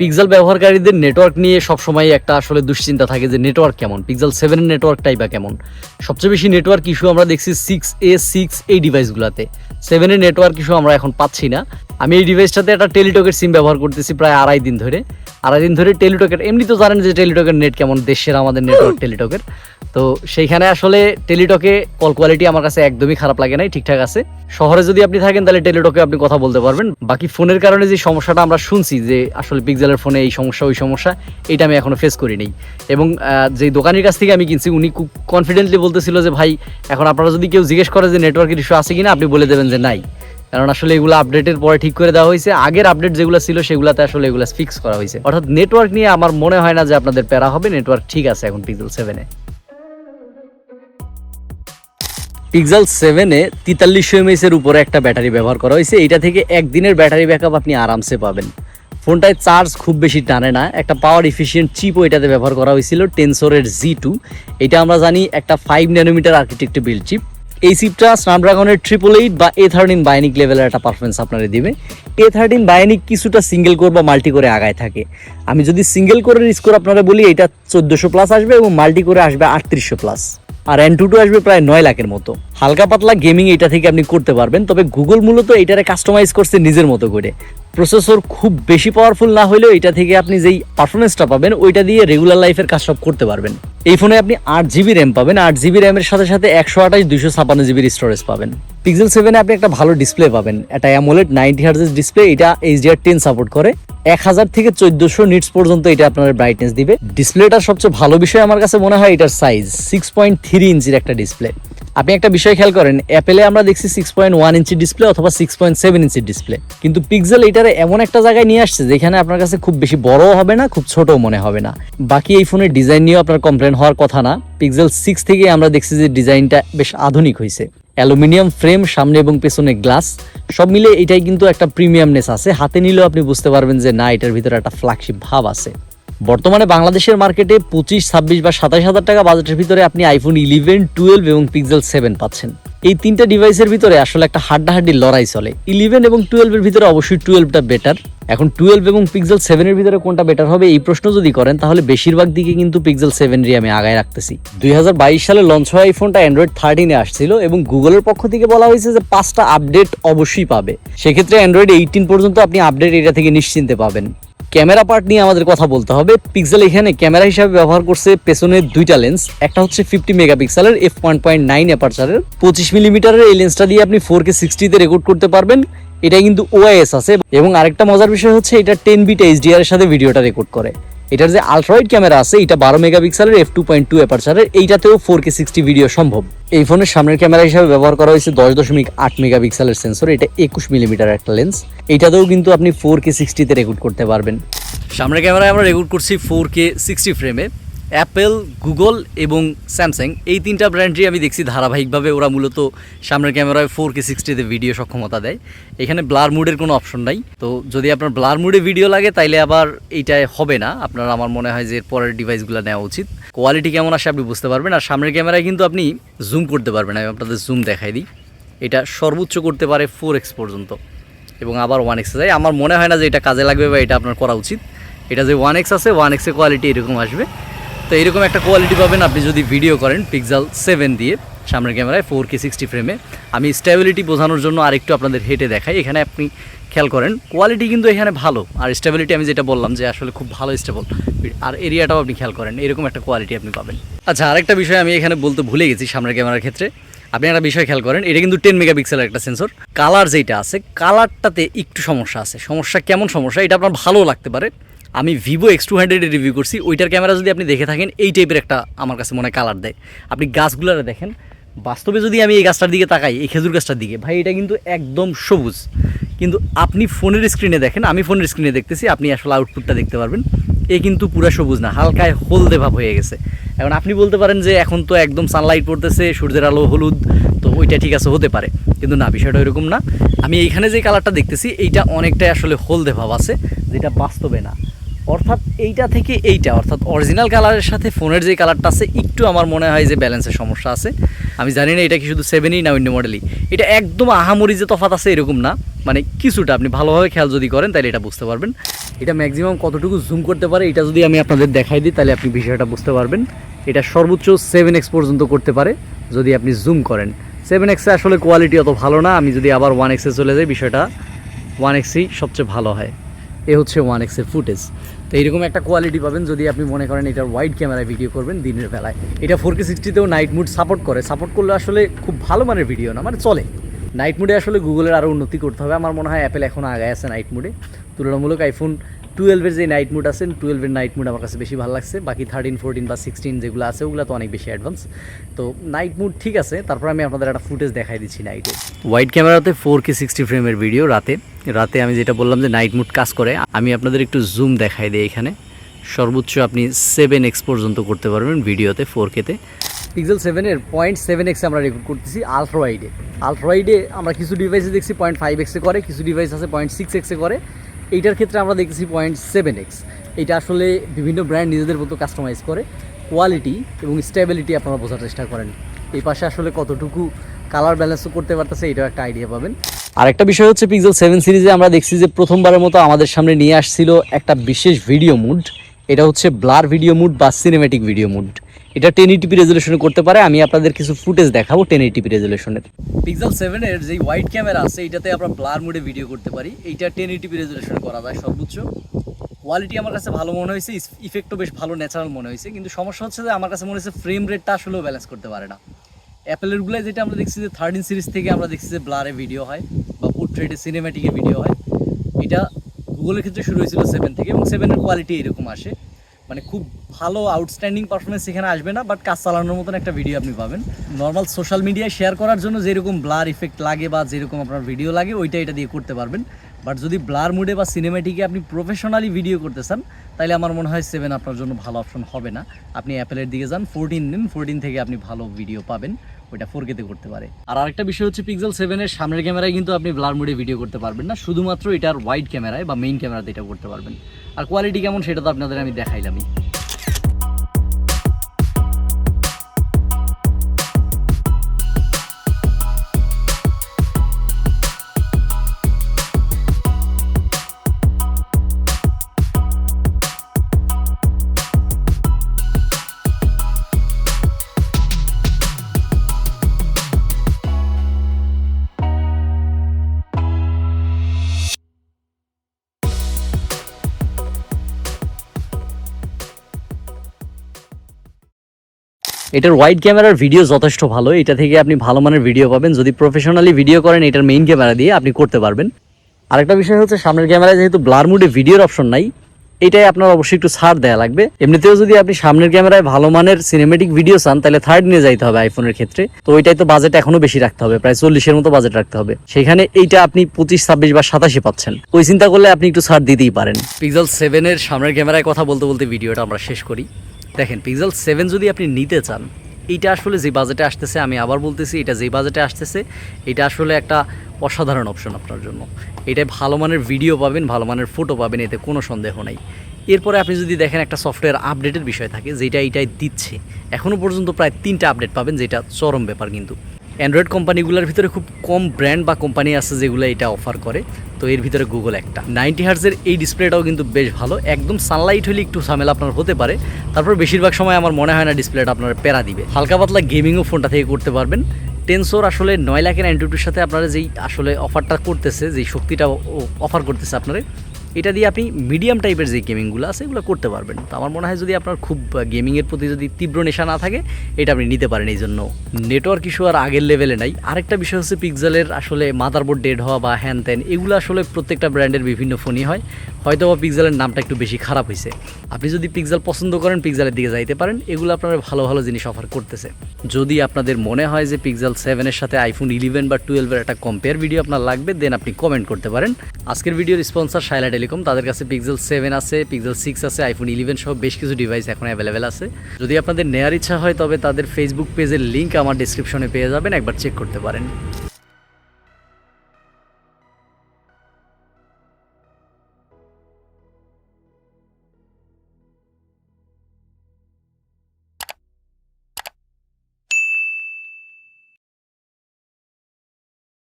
Pixel ব্যবহারকারীদের network নিয়ে সবসময় একটা আসলে দুশ্চিন্তা থাকে যে নেটওয়ার্ক কেমন? পিক্সেল সেভেনের নেটওয়ার্কটাই বা কেমন? সবচেয়ে বেশি নেটওয়ার্ক ইস্যু আমরা দেখছি সিক্স এ সিক্স এই ডিভাইসগুলোতে সেভেনের নেটওয়ার্ক ইস্যু আমরা এখন পাচ্ছি না। আমি এই ডিভাইসটাতে একটা টেলিটকের সিম ব্যবহার করতেছি প্রায় আড়াই দিন ধরে। আড়াই দিন ধরে টেলিটকের এমনি তো জানেন যে টেলিটকের নেট কেমন, দেশের আমাদের নেটওয়ার্ক টেলিটকের তো সেইখানে আসলে টেলিটকে কল কোয়ালিটি আমার কাছে একদমই খারাপ লাগে নাই, ঠিকঠাক আছে। শহরে যদি আপনি থাকেন, তাহলে টেলিটকে আপনি কথা বলতে পারবেন। বাকি ফোনের কারণে যে সমস্যাটা আমরা শুনছি যে আসলে পিক্সেলের ফোনে এই সমস্যা, ওই সমস্যা, এটা আমি এখনও ফেস করি নাই। এবং যে দোকানের কাছ থেকে আমি কিনছি, উনি খুব কনফিডেন্টলি বলতেছিল যে, ভাই, এখন আপনারা যদি কেউ জিজ্ঞেস করে যে নেটওয়ার্কের ইস্যু আছে কিনা, আপনি বলে দেবেন যে নাই। কারণ আসলে এগুলো আপডেটের পরে ঠিক করে দেওয়া হয়েছে। আগের আপডেট যেগুলো ছিল, সেগুলোতে আসলে এগুলো ফিক্স করা হয়েছে। অর্থাৎ নেটওয়ার্ক নিয়ে আমার মনে হয় না যে আপনাদের প্যারা হবে নেটওয়ার্ক ঠিক আছে এখন পিক্সেল সেভেনে পিক্সেল সেভেনে তেতাল্লিশশো এমএস এর উপরে একটা ব্যাটারি ব্যবহার করা হয়েছে। এটা থেকে একদিনের ব্যাটারি ব্যাকআপ আপনি আরামসে পাবেন। ফোনটায় চার্জ খুব বেশি টানে না। একটা পাওয়ার এফিসিয়েন্ট চিপও এটাতে ব্যবহার করা হয়েছিল টেনসোরের জি টু এটা আমরা জানি একটা five nanometre architect build chip এই চিপটা স্ন্যাপড্রাগনের ট্রিপল এইট বা এ থার্টিন বায়োনিক লেভেলের একটা পারফরমেন্স আপনারা দিবে। এ থার্টিন বায়োনিক কিছুটা সিঙ্গেল কোর বা মাল্টি করে আগায় থাকে। আমি যদি সিঙ্গেল কোরের স্কোর আপনারা বলি, এটা চোদ্দোশো প্লাস আসবে এবং মাল্টি করে আসবে আটত্রিশশো প্লাস আর এন টু টু আসবে প্রায় নয় লাখের মতো। হালকা পাতলা গেমিং এটা থেকে আপনি করতে পারবেন, তবে গুগল মূলত এটারে কাস্টমাইজ করছে নিজের মতো করে। প্রসেসর খুব বেশি পাওয়ারফুল না হলেও এটা থেকে আপনি যেই পারফরমেন্সটা পাবেন, ওইটা দিয়ে রেগুলার লাইফের কাজ সব করতে পারবেন। এই ফোনে আপনি আট জিবি র্যাম পাবেন, আট জিবি র্যামের সাথে সাথে একশো আঠাশ, দুইশো ছাপান্ন জিবির স্টোরেজ পাবেন। পিক্সেল সেভেনে আপনি একটা ভালো ডিসপ্লে পাবেন একটা অ্যামোলেড নাইনটি হার্জেস ডিসপ্লে এটা এইচডিআর টেন সাপোর্ট করে। এক হাজার থেকে চোদ্দশো নিটস পর্যন্ত এটা আপনার ব্রাইটনেস দিবে। ডিসপ্লেটার সবচেয়ে ভালো বিষয় আমার কাছে মনে হয় এটার সাইজ সিক্স পয়েন্ট থ্রি ইঞ্চির একটা ডিসপ্লে আপনি একটা বিষয় খেয়াল করেন অ্যাপেলে আমরা দেখছি six point one inch display অথবা সিক্স পয়েন্ট সেভেন ইঞ্চির ডিসপ্লে কিন্তু পিক্সেল এটারে এমন একটা জায়গায় নিয়ে আসছে যেখানে আপনার কাছে খুব বেশি বড়ও হবে না, খুব ছোটও মনে হবে না। বাকি এই ফোনের ডিজাইন নিয়েও আপনার কমপ্লেন হওয়ার কথা না। পিক্সেল সিক্স থেকে আমরা দেখছি যে ডিজাইনটা বেশ আধুনিক হয়েছে। অ্যালুমিনিয়াম ফ্রেম সামনে এবং পেছনে গ্লাস সব মিলে এটাই কিন্তু একটা প্রিমিয়ামনেস আছে। হাতে নিলেও আপনি বুঝতে পারবেন যে না, এটার ভিতরে একটা ফ্ল্যাগশিপ ভাব আছে। বর্তমানে বাংলাদেশের মার্কেটে পঁচিশ, ছাব্বিশ বা সাতাশ হাজার টাকা বাজেটের ভিতরে আপনি আইফোন ইলেভেন টুয়েলভ এবং পিক্সেল সেভেন পাচ্ছেন। এই তিনটা ডিভাইসের ভিতরে আসলে একটা হাড্ডাহাড্ডি লড়াই চলে। ইলেভেন এবং টুয়েলভের ভিতরে অবশ্যই টুয়েলভটা বেটার এখন টুয়েলভ এবং পিক্সেল সেভেনের ভিতরে কোনটা বেটার হবে এই প্রশ্ন যদি করেন, তাহলে বেশিরভাগ দিকে কিন্তু পিক্সেল সেভেনরই আমি আগায় রাখতেছি। দুই হাজার বাইশ সালে লঞ্চ হওয়া এই ফোনটা অ্যান্ড্রয়েড থার্টিনে আসছিল এবং গুগলের পক্ষ থেকে বলা হয়েছে যে পাঁচটা আপডেট অবশ্যই পাবে। সেক্ষেত্রে অ্যান্ড্রয়েড এইটিন পর্যন্ত আপনি আপডেট এটা থেকে নিশ্চিন্তে পাবেন। ক্যামেরা পার্ট নিয়ে আমাদের কথা বলতে হবে। পিক্সেল এখানে ক্যামেরা হিসাবে ব্যবহার করছে পেছনের দুইটা লেন্স একটা হচ্ছে ফিফটি মেগাপিক্সেলের এফ ওয়ান পয়েন্ট নাইন অ্যাপারচারের পঁচিশ মিলিমিটারের এই লেন্সটা দিয়ে আপনি ফোর কে সিক্সটিতে রেকর্ড করতে পারবেন। এটা কিন্তু ওআইএস আছে এবং আরেকটা মজার বিষয় হচ্ছে এটা টেন বিট এইচডিআর এর সাথে ভিডিওটা রেকর্ড করে। এটার যে আলট্রাইড ক্যামেরা আছে, এটা বারো মেগাপিক্সেলের এফ টু পয়েন্ট টু অ্যাপারচারের এইটাতেও ফোর কে সিক্সটি ভিডিও সম্ভব। এই ফোনের সামনের ক্যামেরা হিসেবে ব্যবহার করা হয়েছে দশ দশমিক আট মেগাপিক্সেলের সেন্সর এটা একুশ মিলিমিটার একটা লেন্স এইটাতেও কিন্তু আপনি ফোর কে সিক্সটিতে রেকর্ড করতে পারবেন। সামনের ক্যামেরায় আমরা রেকর্ড করছি ফোর কে সিক্সটি ফ্রেমে অ্যাপেল, গুগল এবং স্যামসাং, এই তিনটা ব্র্যান্ডই আমি দেখছি ধারাবাহিকভাবে। ওরা মূলত সামনের ক্যামেরায় ফোর কে সিক্সটিতে ভিডিও সক্ষমতা দেয়। এখানে ব্লার মুডের কোনো অপশন নাই। তো যদি আপনার ব্লার মুডে ভিডিও লাগে, তাইলে আবার এইটায় হবে না। আপনার আমার মনে হয় যে পরের ডিভাইসগুলো নেওয়া উচিত। কোয়ালিটি কেমন আসে আপনি বুঝতে পারবেন। আর সামনের ক্যামেরায় কিন্তু আপনি জুম করতে পারবেন আমি আপনাদের জুম দেখাই দিই। এটা সর্বোচ্চ করতে পারে ফোর এক্স পর্যন্ত। এবং আবার ওয়ান এক্সে যায়। আমার মনে হয় না যে এটা কাজে লাগবে বা এটা আপনার করা উচিত। এটা যে ওয়ান এক্স আছে ওয়ান এক্সের কোয়ালিটি এরকম আসবে। তো এরকম একটা কোয়ালিটি পাবেন। আপনি যদি ভিডিও করেন পিক্সেল সেভেন দিয়ে, সামনের ক্যামেরায় ফোর কে সিক্সটি ফ্রেমে আমি স্টেবিলিটি বোঝানোর জন্য আরেকটু আপনাদের হেঁটে দেখাই। এখানে আপনি খেয়াল করেন কোয়ালিটি কিন্তু এখানে ভালো। আর স্টেবিলিটি আমি যেটা বললাম যে আসলে খুব ভালো স্টেবল আর এরিয়াটাও আপনি খেয়াল করেন, এরকম একটা কোয়ালিটি আপনি পাবেন। আচ্ছা আরেকটা বিষয় আমি এখানে বলতে ভুলে গেছি সামনের ক্যামেরার ক্ষেত্রে। আপনি একটা বিষয় খেয়াল করেন, এটা কিন্তু টেন মেগাপিক্সেলের একটা সেন্সর কালার যেটা আছে কালারটাতে একটু সমস্যা আছে। সমস্যা কেমন সমস্যা? এটা আপনার ভালো লাগতে পারে। আমি ভিভো এক্স টু হান্ড্রেডে রিভিউ করছি, ওইটার ক্যামেরা যদি আপনি দেখে থাকেন, এই টাইপের একটা আমার কাছে মনে কালার দেয়। আপনি গাছগুলোরে দেখেন, বাস্তবে যদি আমি এই গাছটার দিকে তাকাই, এই খেজুর গাছটার দিকে, ভাই, এটা কিন্তু একদম সবুজ। কিন্তু আপনি ফোনের স্ক্রিনে দেখেন, আমি ফোনের স্ক্রিনে দেখতেছি, আপনি আসলে আউটপুটটা দেখতে পারবেন। এ কিন্তু পুরা সবুজ না, হালকায় হলদে ভাব হয়ে গেছে। এখন আপনি বলতে পারেন যে এখন তো একদম সানলাইট পড়তেছে, সূর্যের আলো হলুদ, তো ওইটা ঠিক আছে হতে পারে। কিন্তু না, বিষয়টা এরকম না। আমি এইখানে যে কালারটা দেখতেছি, এইটা অনেকটাই আসলে হলদে ভাব আছে, যেটা বাস্তবে না। অর্থাৎ এইটা থেকে এইটা, অর্থাৎ অরিজিনাল কালারের সাথে ফোনের যে কালারটা আছে, একটু আমার মনে হয় যে ব্যালেন্সের সমস্যা আছে। আমি জানি না এটা কি শুধু সেভেনই না অন্য মডেলই এটা একদম আহামরি যে তফাত আছে এরকম না। মানে কিছুটা, আপনি ভালোভাবে খেয়াল যদি করেন, তাহলে এটা বুঝতে পারবেন। এটা ম্যাক্সিমাম কতটুকু জুম করতে পারে, এটা যদি আমি আপনাদের দেখাই দিই, তাহলে আপনি বিষয়টা বুঝতে পারবেন। এটা সর্বোচ্চ সেভেন এক্স পর্যন্ত করতে পারে, যদি আপনি জুম করেন। সেভেন এক্সে আসলে কোয়ালিটি অত ভালো না। আমি যদি আবার ওয়ান এক্সে চলে যাই, বিষয়টা ওয়ান এক্সই সবচেয়ে ভালো হয়। এ হচ্ছে ওয়ান এক্সের ফুটেজ তো এইরকম একটা কোয়ালিটি পাবেন যদি আপনি মনে করেন এটা ওয়াইড ক্যামেরায় ভিডিও করবেন দিনের বেলায়। এটা ফোর কে সিক্সটিতেও নাইট মুড সাপোর্ট করে। সাপোর্ট করলে আসলে খুব ভালো মানের ভিডিও না মানে চলে। নাইট মুডে আসলে গুগলের আরও উন্নতি করতে হবে। আমার মনে হয় অ্যাপেল এখন আগে আছে নাইট মুডে তুলনামূলক আইফোন টুয়েলভের যে নাইট মুড আছে টুয়েলভের নাইট মুড আমার কাছে বেশি ভালো লাগছে। বাকি থার্টিন ফোরটিন বা সিক্সটিন যেগুলো আছে ওগুলো তো অনেক বেশি অ্যাডভান্স তো নাইট মুড ঠিক আছে তারপর আমি আপনাদের একটা ফুটেজ দেখাই দিচ্ছি নাইটে ওয়াইড ক্যামেরাতে ফোর কে সিক্সটি ফ্রেমের ভিডিও রাতে। রাতে আমি যেটা বললাম যে নাইট মুড কাজ করে আমি আপনাদের একটু জুম দেখাই দিই এখানে। সর্বোচ্চ আপনি সেভেন এক্স পর্যন্ত করতে পারবেন ভিডিওতে ফোর কেতে পিক্সেল সেভেনের পয়েন্ট সেভেন এক্সে আমরা রেকর্ড করতেছি আলট্রাওয়াইডে আলট্রাওয়াইডে আমরা কিছু ডিভাইসে দেখছি পয়েন্ট ফাইভ এক্সে করে কিছু ডিভাইস আছে পয়েন্ট সিক্স এক্সে করে। এইটার ক্ষেত্রে আমরা দেখতেছি পয়েন্ট সেভেন এক্স এটা আসলে বিভিন্ন ব্র্যান্ড নিজেদের মতো কাস্টমাইজ করে। কোয়ালিটি এবং স্টেবিলিটি আপনারা বোঝার চেষ্টা করেন। এই পাশে আসলে কতটুকু কালার ব্যালেন্সও করতে পারতেছে, এটাও একটা আইডিয়া পাবেন। আরেকটা বিষয় হচ্ছে পিক্সেল সেভেন সিরিজে আমরা দেখছি যে প্রথমবারের মতো আমাদের সামনে নিয়ে আসছিল একটা বিশেষ ভিডিও মুড এটা হচ্ছে ব্লার ভিডিও মুড বা সিনেমেটিক ভিডিও মুড এটা টেন এইটিপি রেজলিউশনে করতে পারে, আমি আপনাদের কিছু ফুটেজ দেখাবো টেন এইটিপি রেজলিউশনের পিক্সেল সেভেনের যে হোয়াইট ক্যামেরা আছে, এটাতে আমরা ব্লার মোডে ভিডিও করতে পারি। এইটা টেন এইটিপি রেজলিউশনে করা যায় সর্বোচ্চ। কোয়ালিটি আমার কাছে ভালো মনে হয়েছে ইফেক্টও বেশ ভালো ন্যাচারাল মনে হয়েছে। কিন্তু সমস্যা হচ্ছে যে আমার কাছে মনে হচ্ছে ফ্রেম রেটটা আসলেও ব্যালেন্স করতে পারে না। অ্যাপেলের অ্যাপেলেরগুলো যেটা আমরা দেখছি যে থার্টিন সিরিজ থেকে আমরা দেখছি যে ব্লারে ভিডিও হয়, বা পোর্ট্রেটে সিনেম্যাটিকে ভিডিও হয়। এটা গুগলের ক্ষেত্রে শুরু হয়েছিল সেভেন থেকে, এবং সেভেনের কোয়ালিটি এরকম আসে। মানে খুব ভালো আউটস্ট্যান্ডিং পারফরমেন্স এখানে আসবে না বাট কাজ চালানোর মতন একটা ভিডিও আপনি পাবেন। নর্মাল সোশ্যাল মিডিয়ায় শেয়ার করার জন্য যেরকম ব্লার ইফেক্ট লাগে বা যেরকম আপনার ভিডিও লাগে, ওইটা এটা দিয়ে করতে পারবেন। বাট যদি ব্লার মুডে বা সিনেমেটিকে আপনি প্রফেশনালি ভিডিও করতে চান, তাহলে আমার মনে হয় সেভেন আপনার জন্য ভালো অপশন হবে না। আপনি অ্যাপেলের দিকে যান ফোরটিন নিন ফোরটিন থেকে আপনি ভালো ভিডিও পাবেন। ওইটা ফোর কেতে করতে পারে। আর আরেকটা বিষয় হচ্ছে পিক্সেল সেভেনের সামনের ক্যামেরায় কিন্তু আপনি ব্লার মুডে ভিডিও করতে পারবেন না। শুধুমাত্র এটার ওয়াইড ক্যামেরায় বা মেইন ক্যামেরাতে এটা করতে পারবেন। আর কোয়ালিটি কেমন সেটা তো আপনাদের আমি দেখাইলামই। এটার ওয়াইড ক্যামেরার ভিডিও যথেষ্ট ভালো। এটা থেকে আপনি ভালো মানের ভিডিও পাবেন। যদি প্রফেশনালি ভিডিও করেন, এটার মেইন ক্যামেরা দিয়ে আপনি করতে পারবেন। আরেকটা বিষয় হচ্ছে, সামনের ক্যামেরায় যেহেতু ব্লার মুডে ভিডিওর অপশন নাই, এটাই আপনার অবশ্যই একটু ছাড় দেওয়া লাগবে। এমনিতেও যদি আপনি সামনের ক্যামেরায় ভালো মানের সিনেমেটিক ভিডিও চান, তাহলে থার্ড নিয়ে যাইতে হবে আইফোনের ক্ষেত্রে। তো ওইটাই তো বাজেট এখনও বেশি রাখতে হবে, প্রায় চল্লিশের মতো বাজেট রাখতে হবে। সেখানে এইটা আপনি পঁচিশ, ছাব্বিশ বা সাতাশি পাচ্ছেন। ওই চিন্তা করলে আপনি একটু ছাড় দিতেই পারেন। পিক্সেল সেভেনের সামনের ক্যামেরায় কথা বলতে বলতে ভিডিওটা আমরা শেষ করি। দেখেন পিক্সেল সেভেন যদি আপনি নিতে চান, এইটা আসলে যে বাজেটে আসতেছে, আমি আবার বলতেছি, এটা যে বাজেটে আসতেছে, এটা আসলে একটা অসাধারণ অপশন আপনার জন্য। এটা ভালো মানের ভিডিও পাবেন, ভালো মানের ফটো পাবেন, এতে কোনো সন্দেহ নেই। এরপরে আপনি যদি দেখেন একটা সফটওয়্যার আপডেটের বিষয় থাকে, যেটা এইটাই দিচ্ছে এখনও পর্যন্ত প্রায় তিনটা আপডেট পাবেন, যেটা চরম ব্যাপার কিন্তু। অ্যান্ড্রয়েড কোম্পানিগুলোর ভিতরে খুব কম ব্র্যান্ড বা কোম্পানি আছে যেগুলো এটা অফার করে। তো এর ভিতরে গুগল একটা। নাইনটি হার্জের এই ডিসপ্লেটাও কিন্তু বেশ ভালো। একদম সানলাইট হলে একটু ঝামেলা আপনার হতে পারে। তারপর বেশিরভাগ সময় আমার মনে হয় না ডিসপ্লেটা আপনার প্যারা দিবে। হালকা পাতলা গেমিংও ফোনটা থেকে করতে পারবেন। টেনসোর আসলে নয় লাখের অ্যান্ড্রয়েডের সাথে আপনারা যেই আসলে অফারটা করতেছে, যেই শক্তিটা অফার করতেছে আপনারা এটা দিয়ে আপনি মিডিয়াম টাইপের যে গেমিংগুলো আছে, এগুলো করতে পারবেন। তো আমার মনে হয় যদি আপনার খুব গেমিংয়ের প্রতি যদি তীব্র নেশা না থাকে, এটা আপনি নিতে পারেন এই জন্য। নেটওয়ার্ক ইস্যু আর আগের লেভেলে নাই। আরেকটা বিষয় হচ্ছে পিক্সেলের আসলে মাদারবোর্ড ডেড হওয়া বা হ্যান ত্যান এগুলো আসলে প্রত্যেকটা ব্র্যান্ডের বিভিন্ন ফোনই হয়। হয়তো বা পিক্সেলের নামটা একটু বেশি খারাপ হয়েছে আপনি যদি পিক্সেল পছন্দ করেন পিক্সেলের দিকে যাইতে পারেন, এগুলো আপনারা ভালো ভালো জিনিস অফার করতেছে। যদি আপনাদের মনে হয় যে পিক্সেল সেভেনের সাথে আইফোন ইলেভেন বা টুয়েলভের একটা কম্পেয়ার ভিডিও আপনার লাগবে দেন আপনি কমেন্ট করতে পারেন। আজকের ভিডিওর স্পন্সর শাইলা টেলিকম তাদের কাছে পিক্সেল সেভেন আছে পিক্সেল সিক্স আছে আইফোন ইলেভেন সহ বেশ কিছু ডিভাইস এখন অ্যাভেলেবেল আছে। যদি আপনাদের নেয়ার ইচ্ছা হয়, তবে তাদের ফেসবুক পেজের লিঙ্ক আমার ডিসক্রিপশনে পেয়ে যাবেন, একবার চেক করতে পারেন।